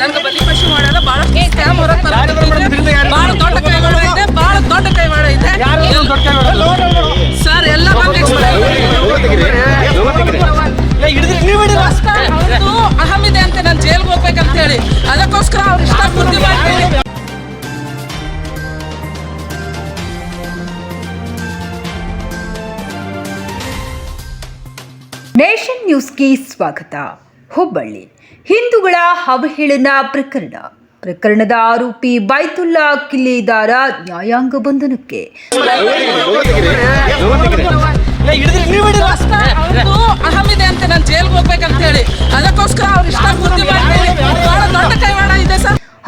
ನನ್ಗೆ ಬಲಿ ಪಶು ಮಾಡಲ್ಲ ಬಹಳ ಸ್ಕ್ಯಾಮ್ ಹೊರಗೆ ಬಹಳ ದೊಡ್ಡ ಕೈವಾಡ ಇದೆ ಬಹಳ ದೊಡ್ಡ ಕೈವಾಡ ಇದೆ. ಸರ್ ಎಲ್ಲ ಅಹಮಿದೆ ಅಂತ ನಾನು ಜೈಲ್ಗೆ ಹೋಗ್ಬೇಕಂತ ಹೇಳಿ ಅದಕ್ಕೋಸ್ಕರ ಅವ್ರು ಇಷ್ಟ ಬುದ್ಧಿ ಮಾಡ್ತೀನಿ. ನೇಷನ್ ನ್ಯೂಸ್ಗೆ ಸ್ವಾಗತ. ಹುಬ್ಬಳ್ಳಿ. ಹಿಂದೂಗಳ ಅವಹೇಳನ ಪ್ರಕರಣ. ಪ್ರಕರಣದ ಆರೋಪಿ ಬೈತುಲ್ಲಾ ಕಿಲ್ಲಿದಾರ ನ್ಯಾಯಾಂಗ ಬಂಧನಕ್ಕೆ.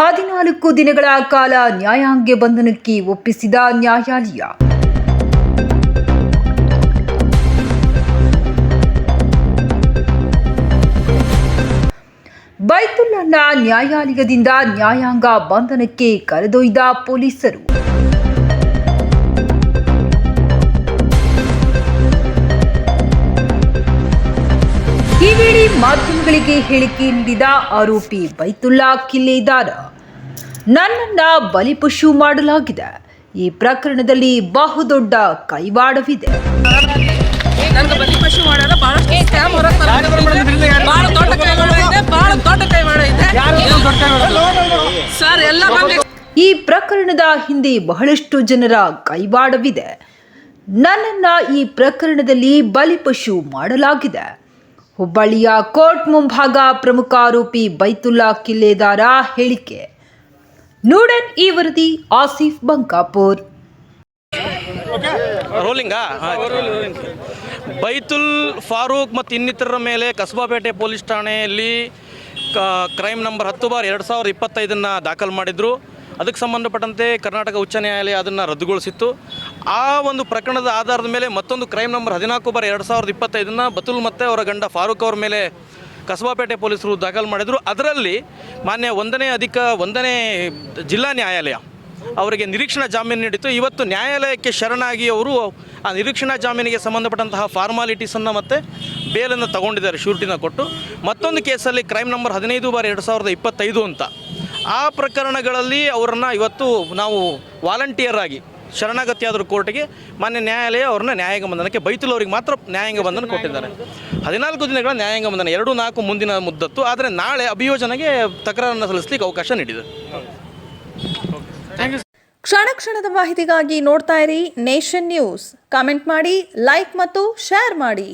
ಹದಿನಾಲ್ಕು ದಿನಗಳ ಕಾಲ ನ್ಯಾಯಾಂಗ ಬಂಧನಕ್ಕೆ ಒಪ್ಪಿಸಿದ ನ್ಯಾಯಾಲಯ. ಬೈತುಲ್ಲನ ನ್ಯಾಯಾಲಯದಿಂದ ನ್ಯಾಯಾಂಗ ಬಂಧನಕ್ಕೆ ಕರೆದೊಯ್ದ ಪೊಲೀಸರು. ಈ ವೇಳೆ ಮಾಧ್ಯಮಗಳಿಗೆ ಹೇಳಿಕೆ ನೀಡಿದ ಆರೋಪಿ ಬೈತುಲ್ಲಾ ಕಿಲ್ಲೇದಾರ, ನನ್ನನ್ನ ಬಲಿಪಶು ಮಾಡಲಾಗಿದೆ. ಈ ಪ್ರಕರಣದಲ್ಲಿ ಬಹುದೊಡ್ಡ ಕೈವಾಡವಿದೆ. ಬಹಳಷ್ಟು ಪ್ರಕರಣದ ಹಿಂದೆ ಬಹಳಷ್ಟು ಜನರ ಕೈವಾಡವಿದೆ. ನನ್ನನ್ನ ಈ ಪ್ರಕರಣದಲ್ಲಿ ಬಲಿಪಶು ಮಾಡಲಾಗಿದೆ. ಹುಬ್ಬಳ್ಳಿಯ ಕೋರ್ಟ್ ಮುಂಭಾಗ ಪ್ರಮುಖ ಆರೋಪಿ ಬೈತುಲ್ಲಾ ಕಿಲ್ಲೆದಾರ ಹೇಳಿಕೆ. ನೂಡನ್ ಈ ವರದಿ ಆಸಿಫ್ ಬಂಕಾಪುರ್. ರೋಲಿಂಗಾ ಬೈತುಲ್ ಫಾರೂಕ್ ಮತ್ತು ಇನ್ನಿತರರ ಮೇಲೆ ಕಸಬಾಪೇಟೆ ಪೊಲೀಸ್ ಠಾಣೆಯಲ್ಲಿ ಕ ಕ್ರೈಮ್ ನಂಬರ್ ಹತ್ತು ಬಾರ್ ಎರಡು ಸಾವಿರದ ಇಪ್ಪತ್ತೈದನ್ನು ದಾಖಲು ಮಾಡಿದರು. ಅದಕ್ಕೆ ಸಂಬಂಧಪಟ್ಟಂತೆ ಕರ್ನಾಟಕ ಉಚ್ಚ ನ್ಯಾಯಾಲಯ ಅದನ್ನು ರದ್ದುಗೊಳಿಸಿತ್ತು. ಆ ಒಂದು ಪ್ರಕರಣದ ಆಧಾರದ ಮೇಲೆ ಮತ್ತೊಂದು ಕ್ರೈಮ್ ನಂಬರ್ ಹದಿನಾಲ್ಕು ಬಾರ್ ಎರಡು ಸಾವಿರದ ಇಪ್ಪತ್ತೈದನ್ನು ಬತುಲ್ ಮತ್ತೆ ಅವರ ಗಂಡ ಫಾರೂಕ್ ಅವರ ಮೇಲೆ ಕಸಬಾಪೇಟೆ ಪೊಲೀಸರು ದಾಖಲು ಮಾಡಿದರು. ಅದರಲ್ಲಿ ಮಾನ್ಯ ಒಂದನೇ ಅಧಿಕ, ಒಂದನೇ ಜಿಲ್ಲಾ ನ್ಯಾಯಾಲಯ ಅವರಿಗೆ ನಿರೀಕ್ಷಣಾ ಜಾಮೀನು ನೀಡಿತ್ತು. ಇವತ್ತು ನ್ಯಾಯಾಲಯಕ್ಕೆ ಶರಣಾಗಿ ಅವರು ಆ ನಿರೀಕ್ಷಣಾ ಜಾಮೀನಿಗೆ ಸಂಬಂಧಪಟ್ಟಂತಹ ಫಾರ್ಮಾಲಿಟೀಸನ್ನು ಮತ್ತು ಬೇಲನ್ನು ತಗೊಂಡಿದ್ದಾರೆ, ಶೂರಿಟಿನ ಕೊಟ್ಟು. ಮತ್ತೊಂದು ಕೇಸಲ್ಲಿ ಕ್ರೈಮ್ ನಂಬರ್ ಹದಿನೈದು ಬಾರ್ ಎರಡು ಸಾವಿರದ ಇಪ್ಪತ್ತೈದು ಅಂತ. ಆ ಪ್ರಕರಣಗಳಲ್ಲಿ ಅವರನ್ನು ಇವತ್ತು ನಾವು ವಾಲಂಟಿಯರ್ ಆಗಿ ಶರಣಾಗತಿ ಆದರೂ ಕೋರ್ಟ್ಗೆ ಮಾನ್ಯ ನ್ಯಾಯಾಲಯ ಅವ್ರನ್ನ ನ್ಯಾಯಾಂಗ ಬಂಧನಕ್ಕೆ ಬೈತುಲ್ ಅವರಿಗೆ ಮಾತ್ರ ನ್ಯಾಯಾಂಗ ಬಂಧನ ಕೊಟ್ಟಿದ್ದಾರೆ. ಹದಿನಾಲ್ಕು ದಿನಗಳ ನ್ಯಾಯಾಂಗ ಬಂಧನ ಎರಡು ನಾಲ್ಕು ಮುಂದಿನ ಮುದ್ದತ್ತು ಆದರೆ ನಾಳೆ ಅಭಿಯೋಜನೆಗೆ ತಕರಾರನ್ನು ಸಲ್ಲಿಸಲಿಕ್ಕೆ ಅವಕಾಶ ನೀಡಿದೆ. ಕ್ಷಣ ಕ್ಷಣದ ಮಾಹಿತಿಗಾಗಿ ನೋಡ್ತಾ ಇರಿ ನೇಷನ್ ನ್ಯೂಸ್. ಕಾಮೆಂಟ್ ಮಾಡಿ ಲೈಕ್ ಮತ್ತು ಶೇರ್ ಮಾಡಿ.